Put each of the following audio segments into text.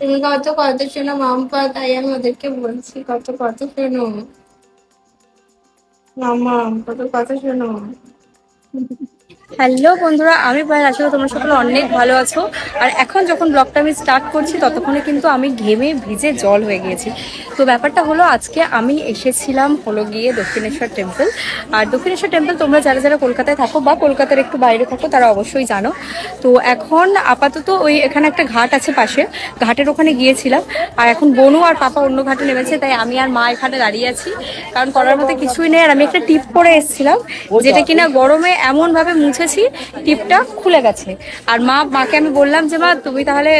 তুমি কত কত শোনো মাম্পা তাই আমি ওদেরকে বলছি, কত কত শোনো। মামা, কত কথা শোনো। হ্যালো বন্ধুরা আমি প্রায় আসলে তোমরা সকলে অনেক ভালো আছো। আর এখন যখন ব্লগটা আমি স্টার্ট করছি ততক্ষণে কিন্তু আমি ঘেমে ভিজে জল হয়ে গিয়েছি। তো ব্যাপারটা হলো আজকে আমি এসেছিলাম হলো গিয়ে দক্ষিণেশ্বর টেম্পল আর দক্ষিণেশ্বর টেম্পল তোমরা যারা যারা কলকাতায় থাকো বা কলকাতার একটু বাইরে থাকো তারা অবশ্যই জানো। তো এখন আপাতত ওই এখানে একটা ঘাট আছে পাশে। ঘাটের ওখানে গিয়েছিলাম। আর এখন বনু আর পাপা অন্য ঘাটে নেমেছে তাই আমি আর মা এখানে দাঁড়িয়ে আছি। কারণ করার মতো কিছুই নেই। আর আমি একটা টিপ পরে এসেছিলাম যেটা কিনা গরমে এমন ভাবে মুছেছি টিপটা খুলে গেছে। আর মা, মাকে আমি বললাম যে, মা, তুমি তাহলে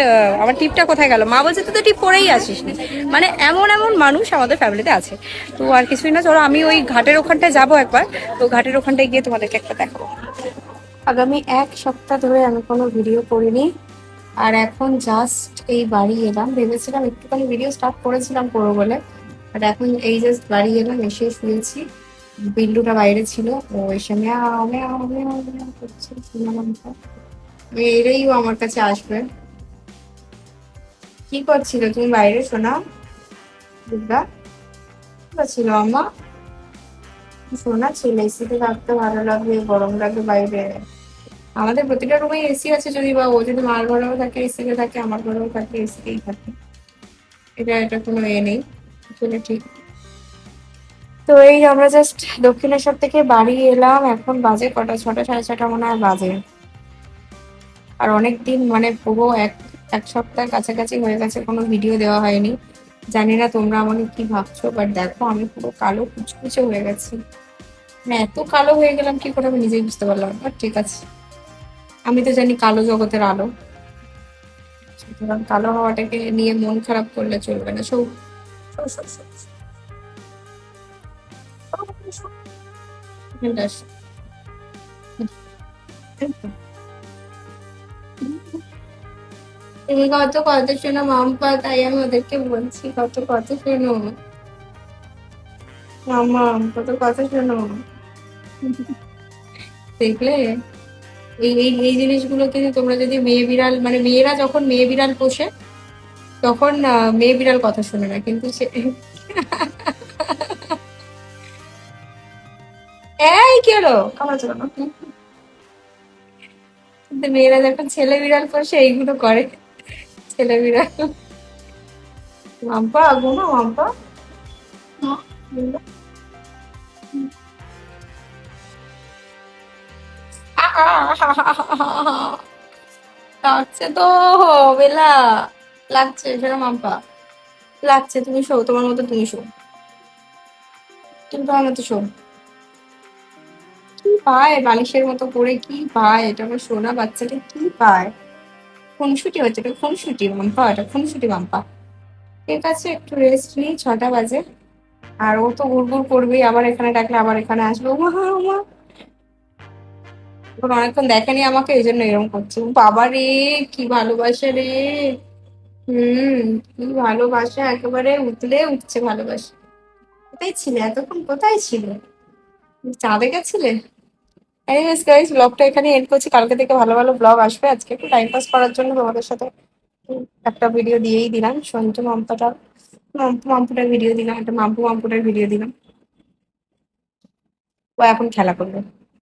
আমার টিপটা কোথায় গেল? মা বলছে, তুই তো টিপ পরেই আসিস নি। মানে এমন এমন মানুষ আমাদের ফ্যামিলিতে আছে। তো আর কিছুই না, চলো আমি ওই ঘাটের ওখানটায় যাব একবার। তো ঘাটের ওখানটায় গিয়ে তোমাদেরকে একটা দেখাবো। আগামী এক সপ্তাহ ধরে আমি কোনো ভিডিও করিনি। আর এখন জাস্ট এই বাড়ি এলাম। ভেবেছিলাম একটুখানি ভিডিও স্টার্ট করেছিলাম করব বলে। আর এখন এই জাস্ট বাড়ি এলাম, এসে শুয়েছি। বিল্লুটা বাইরে ছিল, ও এসে ম্যাও আমার কাছে আসবে। কি করছিল? তুমি বাইরে শোনা দুর্গা করছিল আমা শোনা ছিল এসিতে থাকতে ভালো লাগবে, গরম লাগবে বাইরে। আমাদের প্রতিটা রুমে এসি আছে যদি বা ও যদি মার ঘরেও থাকে এসিতে থাকে, আমার ঘরেও থাকে এসিতেই থাকে। এটা এটা কোনো এ নেই। ঠিক। তো এই আমরা জাস্ট দক্ষিণেশ্বর থেকে বাড়ি এলাম। এখন বাজে কটা? ছটা, সাড়ে ছটা মনে হয় বাজে। আর অনেক দিন মানে পুরো এক এক সপ্তাহ কাছাকাছি হয়ে গেছে, কোনো ভিডিও দেওয়া হয়নি। জানি না তোমরা আমাকে কি ভাবছ বাট দেখো আমি পুরো কালো কুচকুচে হয়ে গেছি। মানে এত কালো হয়ে গেলাম, কি করে আমি নিজেই বুঝতে পারলাম বাট ঠিক আছে। আমি তো জানি কালো জগতের আলো। সুতরাং কালো হওয়াটাকে নিয়ে মন খারাপ করলে চলবে না। সৌ তুমি কত কত শোনো, মাম্পা, তাই আমি ওদেরকে বলছি, কত কত শোনো। মামা কত কথা শোনো। দেখলে? এই এই এই জিনিসগুলো কিন্তু তোমরা যদি মেয়ে বিড়াল মানে মেয়েরা যখন মেয়ে বিড়াল পোষে, তখন মেয়ে বিড়াল কথা শোনে না, কিন্তু সে- এই, কি হলো? কিন্তু মেয়েরা যখন ছেলে বিড়াল পোষে, এইগুলো করে। ছেলে বিড়াল। মাম্পা ঘুমা মাম্পা। লাগছে তো, বেলা। লাগছে সেটা মাম্পা। লাগছে, তুমি শো, তোমার মতো তুমি শো। তুমি তোমার মতো শো। পায়? বালিশের মতো করে কি পায়? এটা আমার সোনা বাচ্চাটা কি পায়? খুনসুটি হচ্ছে, এটা খুনসুটি, মাম্পা, এটা খুনসুটি মাম্পা। ঠিক আছে, একটু রেস্ট নিই, ছটা বাজে। আর ও তো গুড়গুড় করবেই আবার এখানে ডাকলে আবার এখানে আসবে। ও মা ও মা এখন অনেকক্ষণ দেখেনি আমাকে, এই জন্য এরকম করছে। বাবা রে, কি ভালোবাসা রে। হুম, কি ভালোবাসা, একেবারে উতলে উঠছে ভালোবাসা। কোথায় ছিলে? এতক্ষণ কোথায় ছিলে? চাঁদে গেছিলে? এনিওয়েজ গাইস ব্লগটা এখানে এন্ড করছি। কালকে থেকে ভালো ভালো ব্লগ আসবে। আজকে একটু টাইম পাস করার জন্য তোমাদের সাথে একটা ভিডিও দিয়েই দিলাম। সঞ্জু মমতাটা মাম্পু মাম্পুটার ভিডিও দিলাম, একটা মাম্পু মাম্পুটার ভিডিও দিলাম। ও এখন খেলা করবে।